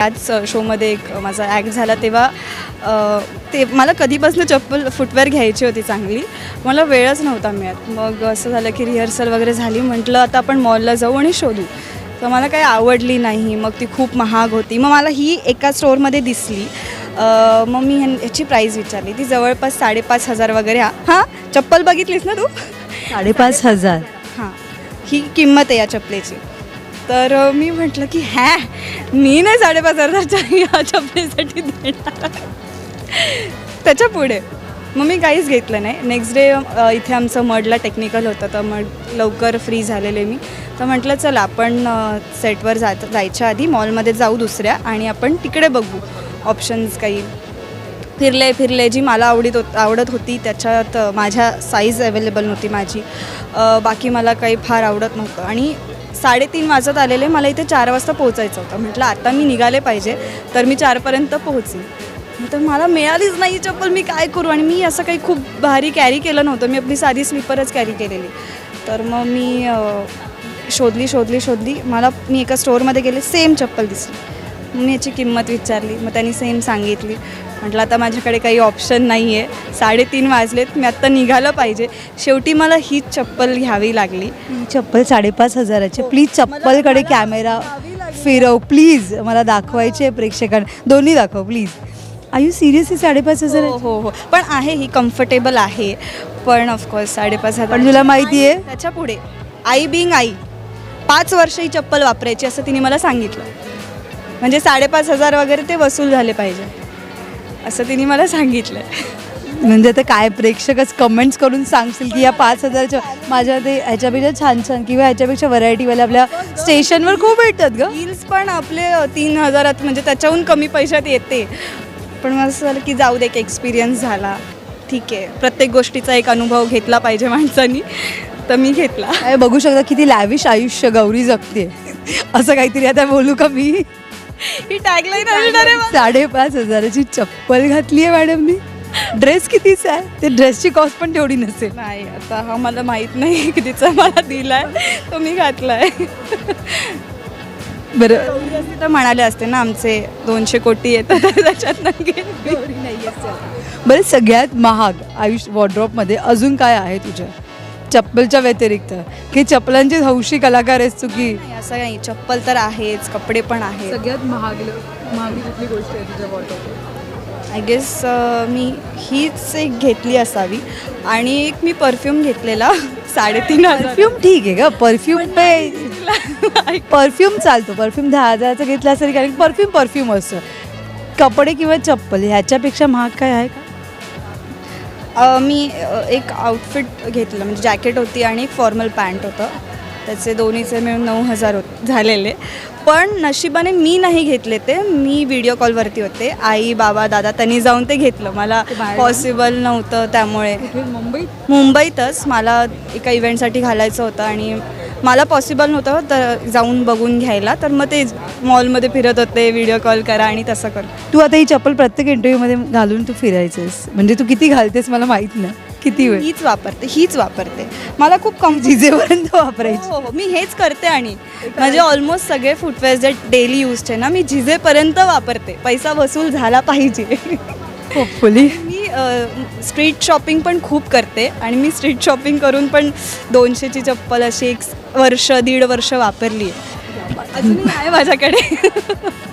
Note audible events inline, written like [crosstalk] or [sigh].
त्याच शोमध्ये एक माझा ॲक्ट झाला तेव्हा ते मला कधीपासून चप्पल फुटवेअर घ्यायची होती चांगली. मला वेळच नव्हता मिळत. मग असं झालं की रिहर्सल वगैरे झाली. म्हटलं आता आपण मॉलला जाऊ आणि शोधू. तर मला काही आवडली नाही. मग ती खूप महाग होती. मग मला ही एका स्टोअरमध्ये दिसली. मग मी ह्याची प्राईस विचारली. ती जवळपास साडेपाच हजार वगैरे. हा हां? चप्पल बघितलीस ना तू? साडेपाच हजार. हां. ही किंमत आहे या चपलेची तर मी म्हटलं की हॅ मी नाही साडेपाच हजारच्या [laughs] या चपलीसाठी देणार त्याच्या पुढे. मग मी काहीच घेतलं नाही. नेक्स्ट डे इथे आमचं मडला टेक्निकल होतं तर मड लवकर फ्री झालेले मी. तर म्हटलं चला आपण सेटवर जात जायच्या आधी मॉलमध्ये जाऊ दुसऱ्या आणि आपण तिकडे बघू ऑप्शन्स काही. फिरले फिरले जी मला आवडीत होत आवडत होती त्याच्यात माझ्या साईज अवेलेबल नव्हती माझी. बाकी मला काही फार आवडत नव्हतं. आणि साडेतीन वाजत आलेले मला इथे चार वाजता पोहोचायचं होतं. म्हटलं आता मी निघाले पाहिजे तर मी चारपर्यंत पोहोचेन. तर मला मिळालीच नाही चप्पल मी काय करू? आणि मी असं काही खूप भारी कॅरी केलं नव्हतं. मी आपली साधी स्लीपरच कॅरी केलेली. तर मग मी शोधली शोधली शोधली. मला मी एका स्टोअरमध्ये गेले सेम चप्पल दिसली. मी याची किंमत विचारली मग त्यांनी सेम सांगितली. म्हटलं आता माझ्याकडे काही ऑप्शन नाही आहे साडेतीन वाजलेत मी आत्ता निघालं पाहिजे. शेवटी मला हीच चप्पल घ्यावी लागली. ही चप्पल साडेपाच हजाराची. प्लीज चप्पलकडे कॅमेरा फिरव. प्लीज मला दाखवायची आहे प्रेक्षकांना. दोन्ही दाखव प्लीज आय यू सिरियसली साडेपाच हजार हो हो हो. पण आहे ही कम्फर्टेबल आहे. पण ऑफकोर्स साडेपाच हजार पण तुला माहिती आहे? त्याच्या पुढे आई बिंग आई पाच वर्ष ही चप्पल वापरायची असं तिने मला सांगितलं. म्हणजे साडेपाच हजार वगैरे ते वसूल झाले पाहिजे. असं तिने मला सांगितलं म्हणजे आता काय प्रेक्षकच कमेंट्स करून सांगशील की या पाच हजारच्या माझ्या ते ह्याच्यापेक्षा छान छान किंवा ह्याच्यापेक्षा व्हरायटीवाल्या आपल्या स्टेशनवर खूप भेटतात ग. हिल्स पण आपले तीन हजारात म्हणजे त्याच्याहून कमी पैशात येते. पण मला असं झालं की जाऊ दे एक एक्सपिरियन्स झाला. ठीक आहे. प्रत्येक गोष्टीचा एक अनुभव घेतला पाहिजे माणसानी. तर मी घेतला. बघू शकता किती लॅविश आयुष्य गौरी जगते. असं काहीतरी आता बोलू का मी? ही टॅगलाईन माझी. साडेपाच हजाराची चप्पल घातली आहे मॅडमनी. ड्रेस कितीचा आहे? ते ड्रेसची कॉस्ट पण तेवढी नसेल. नाही आता हा मला माहीत नाही [laughs] कितीचा मला दिलाय. तो मी घातलाय. बरं. तर म्हणाले असते ना आमचे दोनशे कोटी येतात. [laughs] त्याच्यात नक्की. बरं सगळ्यात महाग आयुष्य वॉर्ड्रॉपमध्ये अजून काय आहे तुझ्या? चप्पलच्या व्यतिरिक्त. की चप्पलांची हौशी कलाकार आहेस तू की? नाही, असं नाही. चप्पल तर आहेच कपडे पण आहेत. सगळ्यात महाग महागी कुठली गोष्ट आहे तुझ्या वॉर्ड्रॉप आय गेस मी हीच एक घेतली असावी. आणि एक मी परफ्यूम घेतलेला. [laughs] साडेतीन हजार. परफ्यूम ठीक आहे का परफ्यूम पे परफ्यूम [laughs] चालतो. परफ्यूम दहा हजाराचा घेतला असेल कारण परफ्यूम परफ्यूम असतं. कपडे किंवा चप्पल ह्याच्यापेक्षा महाग काय आहे? का मी एक आउटफिट घेतलं. म्हणजे जॅकेट होती आणि एक फॉर्मल पॅन्ट होतं. त्याचे दोन्हीचे मिळून नऊ हजार होत झालेले. पण नशिबाने मी नाही घेतले ते. मी व्हिडिओ कॉलवरती होते. आई बाबा दादा त्यांनी जाऊन ते घेतलं. मला? पॉसिबल नव्हतं त्यामुळे. मुंबईत? मुंबईतच. मला एका इव्हेंटसाठी घालायचं होतं आणि मला पॉसिबल नव्हतं तर जाऊन बघून घ्यायला. तर मग ते मॉलमध्ये फिरत होते व्हिडिओ कॉल करा आणि तसं कर. तू आता ही चप्पल प्रत्येक इंटरव्ह्यूमध्ये घालून तू फिरायचंस म्हणजे तू किती घालतेस मला माहीत नाही. किती वेळ? हीच वापरते हीच वापरते. मला खूप कम जिजेपर्यंत वापरायची. हो हो. मी हेच करते आणि माझे ऑलमोस्ट सगळे फुटवेअर जे डेली यूजचे ना मी झिजेपर्यंत वापरते. पैसा वसूल झाला पाहिजे. होपफुली स्ट्रीट शॉपिंग पण खूप करते आणि मी स्ट्रीट शॉपिंग करून पण दोनशेची चप्पल अशी एक वर्ष दीड वर्ष वापरली आहे अजूनही आहे माझ्याकडे. [laughs]